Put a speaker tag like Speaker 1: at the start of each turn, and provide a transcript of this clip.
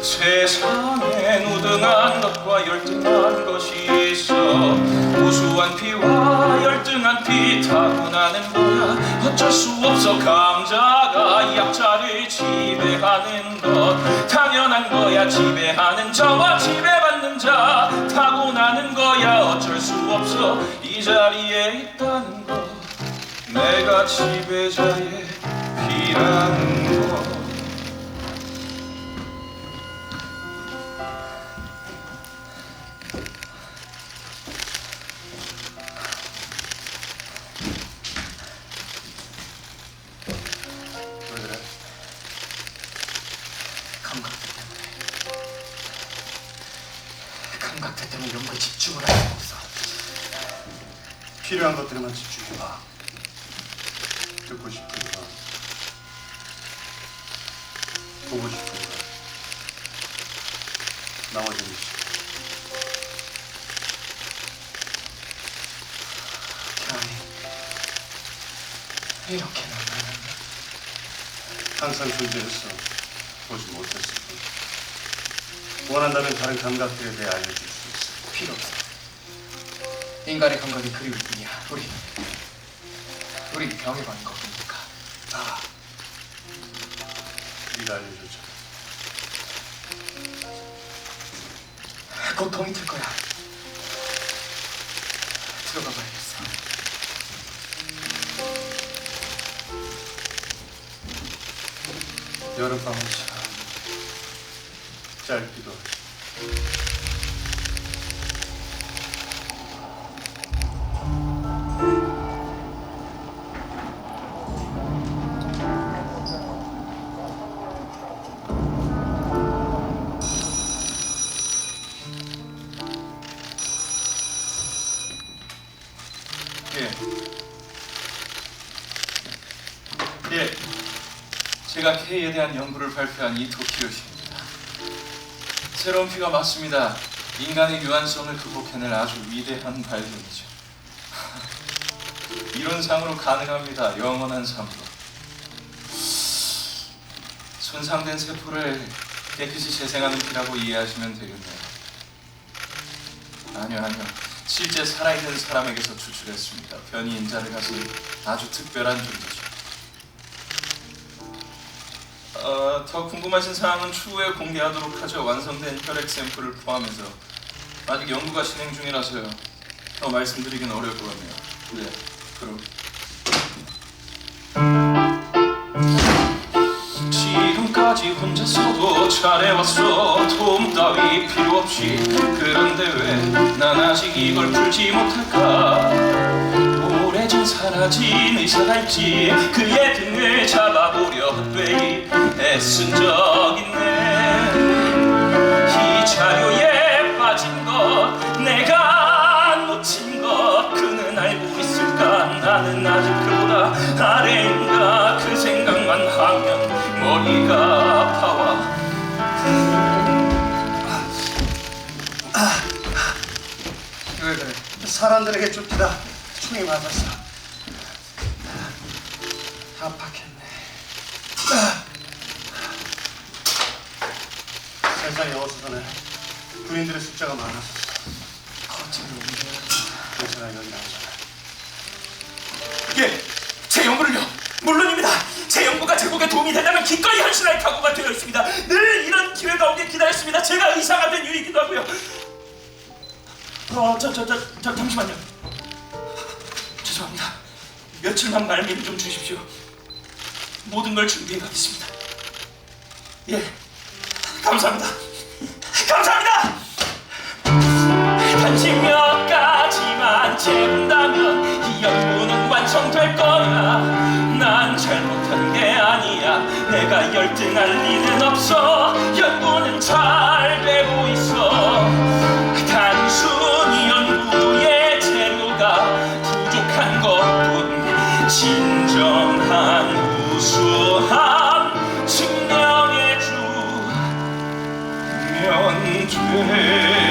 Speaker 1: 세상엔 우등한 것과 열등한 것이 있어. 우수한 피와 열등한 피 타고나는 거야. 어쩔 수 없어 감자가 약자를 지배하는 것. 당연한 거야 지배하는 자와 지배받는 자. 타고나는 거야 어쩔 수 없어. 이 자리에 있다는 것 지배자의 피라는 것
Speaker 2: 왜 그래?
Speaker 3: 감각대 때문에 때문에 연구에 집중을 할 수가 없어
Speaker 2: 필요한 것들에만 집중해봐. 듣고 싶은 거, 보고 싶은 거, 나머지는 싫어.
Speaker 3: 경이 이렇게는 나는
Speaker 2: 항상 존재했어. 보지 못했을 뿐. 원한다면 다른 감각들에 대해 알려줄 수 있어.
Speaker 3: 필요 없어 인간의 감각이 그리울 뿐이야 우리 우리 병에 걸린 것뿐이니까
Speaker 2: 아, 네가 알려줬잖아.
Speaker 3: 곧 동이 틀 거야 들어가 봐야겠어
Speaker 2: 여름밤은 참 짧기도 하지.
Speaker 1: 예. 예. 제가 K에 대한 연구를 발표한 이토키요시입니다. 새로운 피가 맞습니다. 인간의 유한성을 극복해낼 아주 위대한 발견이죠. 이론상으로 가능합니다. 영원한 삶으로. 손상된 세포를 깨끗이 재생하는 피라고 이해하시면 되겠네요. 아니요, 아니요. 실제 살아있는 사람에게서 추출했습니다. 변이 인자를 가진 아주 특별한 존재죠. 어, 더 궁금하신 사항은 추후에 공개하도록 하죠. 완성된 혈액 샘플을 포함해서 아직 연구가 진행 중이라서요. 더 말씀드리긴 어려울 것 같네요. 네, 그럼. 지금까지 혼자서도 잘해왔어. 도움 따위 필요 없이. 그런데 왜 난 아직 이걸 풀지 못할까? 오래전 사라진 의사랄지. 그의 등을 잡아보려 되이 애쓴 적
Speaker 2: 사람들에게 쫓기다 총이 맞았어.
Speaker 3: 아팠겠네
Speaker 2: 세상에 어서 전에 군인들의 숫자가 많았었어.
Speaker 3: 거칠로 옮겨
Speaker 2: 괜찮아 여기 나오잖아.
Speaker 1: 예, 제 연구를요. 물론입니다. 제 연구가 제국에 도움이 되려면 기꺼이 헌신할 각오가 되어 있습니다. 늘 이런 기회가 오길 기다렸습니다. 제가 의사가 된 이유이기도 하고요. 어, 저, 저, 저, 저, 잠시만요. 죄송합니다. 며칠만 말미를 좀 주십시오. 모든 걸 준비해 가겠습니다. 예, 감사합니다. 감사합니다. 단지 몇 가지만 채운다면 이 연구는 완성될 거야 난 잘못한 게 아니야 내가 열등할 리는 없어 연구는 잘 되고 있어 정한 우수한 측량의 주 면죄